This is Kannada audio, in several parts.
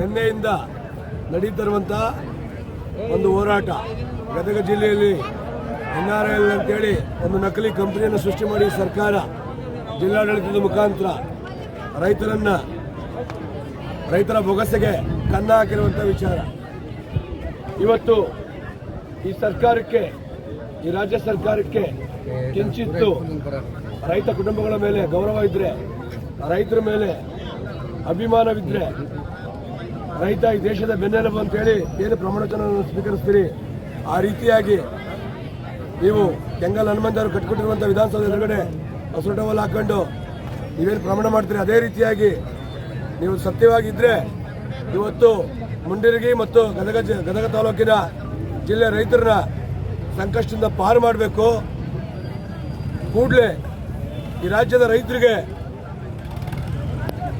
ನಿನ್ನೆಯಿಂದ ನಡೀತಿರುವಂಥ ಒಂದು ಹೋರಾಟ. ಗದಗ ಜಿಲ್ಲೆಯಲ್ಲಿ ಎನ್ ಆರ್ ಎಲ್ ಅಂತೇಳಿ ಒಂದು ನಕಲಿ ಕಂಪನಿಯನ್ನು ಸೃಷ್ಟಿ ಮಾಡಿ ಸರ್ಕಾರ ಜಿಲ್ಲಾಡಳಿತದ ಮುಖಾಂತರ ರೈತರನ್ನ, ರೈತರ ಬೊಗಸೆಗೆ ಕನ್ನ ಹಾಕಿರುವಂಥ ವಿಚಾರ. ಇವತ್ತು ಈ ಸರ್ಕಾರಕ್ಕೆ, ಈ ರಾಜ್ಯ ಸರ್ಕಾರಕ್ಕೆ ಕಿಂಚಿತ್ತು ರೈತ ಕುಟುಂಬಗಳ ಮೇಲೆ ಗೌರವ ಇದ್ರೆ, ರೈತರ ಮೇಲೆ ಅಭಿಮಾನವಿದ್ರೆ ರೈತ ಈ ದೇಶದ ಬೆನ್ನೆಲುಬು ಅಂತೇಳಿ ಏನು ಪ್ರಮಾಣವಚನ ಸ್ವೀಕರಿಸ್ತೀರಿ? ಆ ರೀತಿಯಾಗಿ ನೀವು ಕೆಂಗಲ್ ಹನುಮಂತರು ಕಟ್ಕೊಟ್ಟಿರುವಂಥ ವಿಧಾನಸೌಧ ಎದುರುಗಡೆ ಹಸಿರು ಟವಲ್ ಹಾಕೊಂಡು ನೀವೇನು ಪ್ರಮಾಣ ಮಾಡ್ತೀರಿ? ಅದೇ ರೀತಿಯಾಗಿ ನೀವು ಸತ್ಯವಾಗಿದ್ದರೆ ಇವತ್ತು ಮುಂಡಿರಗಿ ಮತ್ತು ಗದಗ ಗದಗ ತಾಲೂಕಿನ ಜಿಲ್ಲೆ ರೈತರನ್ನ ಸಂಕಷ್ಟದಿಂದ ಪಾರು ಮಾಡಬೇಕು. ಕೂಡಲೇ ಈ ರಾಜ್ಯದ ರೈತರಿಗೆ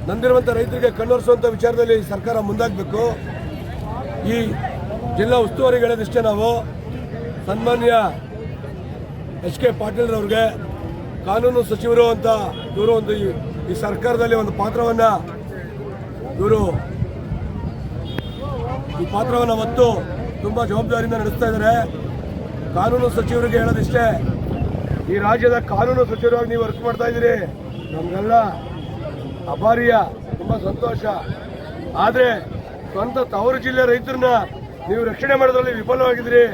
ನಂದಿರುವಂಥ ರೈತರಿಗೆ ಕಣ್ಣೊರೆಸುವಂಥ ವಿಚಾರದಲ್ಲಿ ಸರ್ಕಾರ ಮುಂದಾಗಬೇಕು. ಈ ಜಿಲ್ಲಾ ಉಸ್ತುವಾರಿಗೆ ಹೇಳೋದಿಷ್ಟೇ ನಾವು ಸನ್ಮಾನ್ಯ ಎಚ್ ಕೆ ಪಾಟೀಲ್ರವ್ರಿಗೆ ಕಾನೂನು ಸಚಿವರು ಅಂತ ಇವರು ಒಂದು ಈ- ಸರ್ಕಾರದಲ್ಲಿ ಒಂದು ಪಾತ್ರವನ್ನು ಇವರು ಈ ಪಾತ್ರವನ್ನು ಮತ್ತು ತುಂಬ ಜವಾಬ್ದಾರಿಯಿಂದ ನಡೆಸ್ತಾ ಇದ್ದಾರೆ. ಕಾನೂನು ಸಚಿವರಿಗೆ ಹೇಳೋದಿಷ್ಟೇ, ಈ ರಾಜ್ಯದ ಕಾನೂನು ಸಚಿವರಾಗಿ ನೀವು ವರ್ಕ್ ಮಾಡ್ತಾ ಇದ್ದೀರಿ, ನಮಗೆಲ್ಲ ಅಭಾರಿಯ, ತುಂಬ ಸಂತೋಷ. ಆದರೆ ಸ್ವಂತ ತವರು ಜಿಲ್ಲೆ ರೈತರನ್ನ ನೀವು ರಕ್ಷಣೆ ಮಾಡೋದ್ರಲ್ಲಿ ವಿಫಲವಾಗಿದ್ದೀರಿ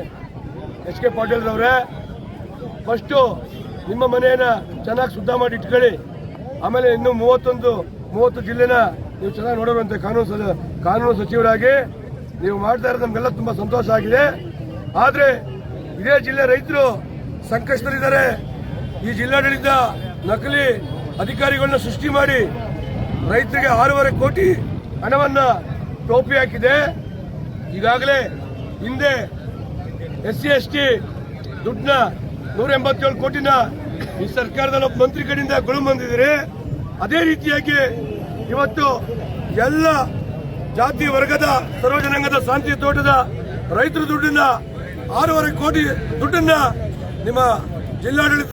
ಎಚ್ ಕೆ ಪಾಟೀಲ್ ಅವರೇ ಫಸ್ಟು ನಿಮ್ಮ ಮನೆಯನ್ನ ಚೆನ್ನಾಗಿ ಶುದ್ಧ ಮಾಡಿ ಇಟ್ಕೊಳ್ಳಿ. ಆಮೇಲೆ ಇನ್ನು ಮೂವತ್ತೊಂದು, ಮೂವತ್ತು ಜಿಲ್ಲೆನ ನೀವು ಚೆನ್ನಾಗಿ ನೋಡೋರಂತೆ ಕಾನೂನು ಕಾನೂನು ಸಚಿವರಾಗಿ. ನೀವು ಮಾಡ್ತಾ ಇರೋದು ನಮಗೆಲ್ಲ ತುಂಬ ಸಂತೋಷ ಆಗಿದೆ. ಆದರೆ ಇದೇ ಜಿಲ್ಲೆ ರೈತರು ಸಂಕಷ್ಟದಲ್ಲಿದ್ದಾರೆ. ಈ ಜಿಲ್ಲಾಡಳಿತ ನಕಲಿ ಅಧಿಕಾರಿಗಳನ್ನ ಸೃಷ್ಟಿ ಮಾಡಿ ರೈತರಿಗೆ ಆರೂವರೆ ಕೋಟಿ ಹಣವನ್ನ ಟೋಪಿ ಹಾಕಿದೆ. ಈಗಾಗಲೇ ಹಿಂದೆ ಎಸ್ ಸಿ ಎಸ್ ಟಿ ದುಡ್ಡನ್ನ ನೂರ ಎಂಬತ್ತೇಳು ಕೋಟಿನ ಈ ಸರ್ಕಾರದ ಒಬ್ಬ ಮಂತ್ರಿ ಕಡೆಯಿಂದ ಗುಳು ಬಂದಿದ್ದೀರಿ. ಅದೇ ರೀತಿಯಾಗಿ ಇವತ್ತು ಎಲ್ಲ ಜಾತಿ ವರ್ಗದ ಸರ್ವಜನಾಂಗದ ಶಾಂತಿ ತೋಟದ ರೈತರ ದುಡ್ಡನ್ನ ಆರೂವರೆ ಕೋಟಿ ದುಡ್ಡನ್ನ ನಿಮ್ಮ ಜಿಲ್ಲಾಡಳಿತ